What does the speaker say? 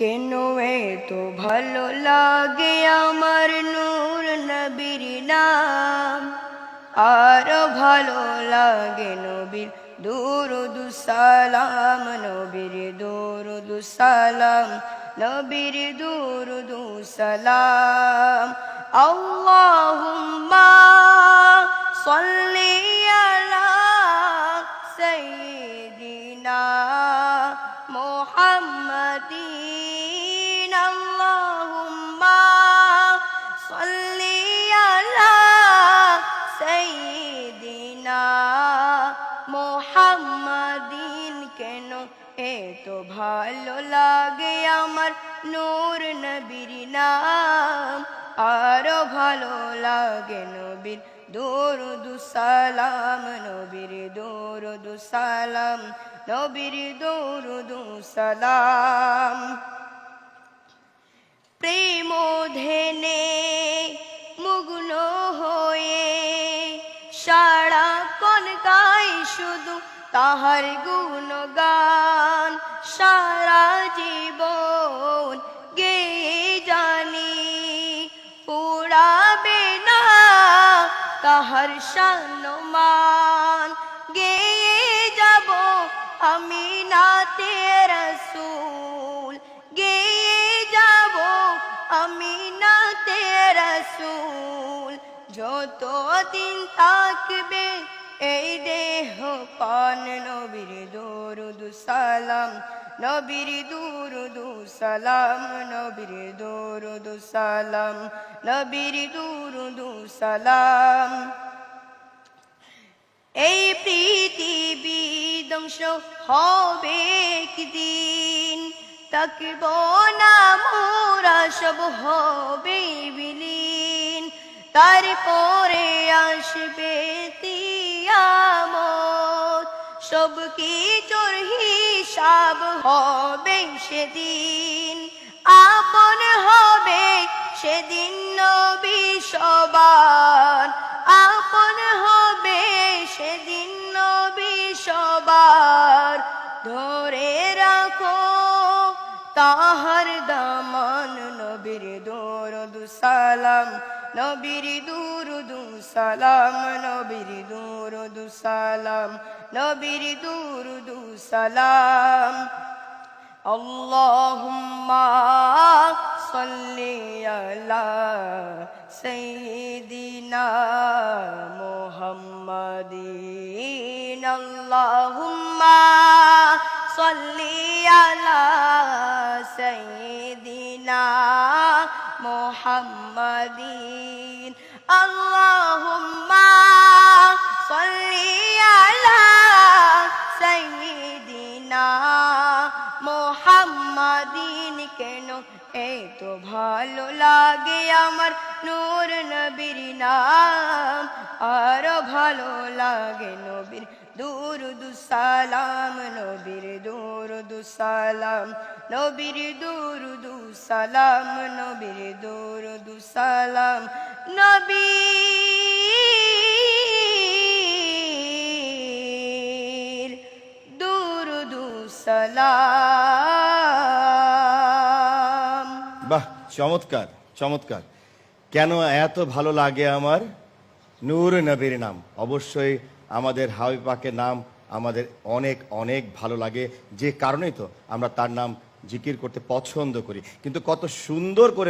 কেন এত ভালো লাগে আমার নূর নবীর নাম? আরও ভালো লাগে নবীর দুরুদু সালাম, নবীর দুরুদু সালাম, নবীর দুরুদু সালাম। আল্লাহুম্মা সাইয়্যিদিনা মুহাম্মাদিন কেন? এত ভালো লাগে আমার নূর নবীর নাম। আরও ভালো লাগে নবীর দরুদু সালাম, নবীর দরুদু সালাম, নবীর দরুদু সালাম। কোন গাই শুধু তাহার গুণগান। সারা জীবন গে জানি পুরাবে না তাহার সম্মান গেয়ে যাব আমি নাতে রসুল। গেয়ে যাব আমি নাতে রসুল। যত দিন থাকবে সালাম, নবীর দুরুদু সালাম, নবীর দুরুদু সালাম, নবীর দুরুদু সালাম। এই পৃথিবী ধ্বংস হবে একদিন তাকব না মোরা সব হবে বিলীন, তারপরে আসবে তিয়ামত সব কিছুর হিসাব হবে সেদিন, আপন হবে সেদিন নবী সবার। আপন হবে সেদিন নবী সবার। ধরে রাখো, তাহার দামান নবীর দরদু সালাম। নবীর দুরুদু সালাম, নবীর দুরুদু সালাম, নবীর দুরুদু সালাম। আল্লাহুম্মা সাল্লি আলা সাইয়্যিদিনা মুহাম্মাদিন। আল্লাহুম্মা সাল্লি আলা সাইয়্যিদিনা محمد اللهم صل على কেন এত ভালো লাগে আমার নূর নবীর নাম। আরও ভালো লাগে নবীর দুরুদু সালাম, নবীর দুরুদু সালাম, নবীর দুরুদু সালাম, নবীর দুরুদু সালাম নবীর দুরুদু সালাম। চমৎকার চমৎকার। কেন এত ভালো লাগে আমার? নূর নবীর নাম। অবশ্যই আমাদের হাবি পাকের নাম আমাদের অনেক অনেক ভালো লাগে। যে কারণেই তো আমরা তার নাম জিকির করতে পছন্দ করি। কিন্তু কত সুন্দর করে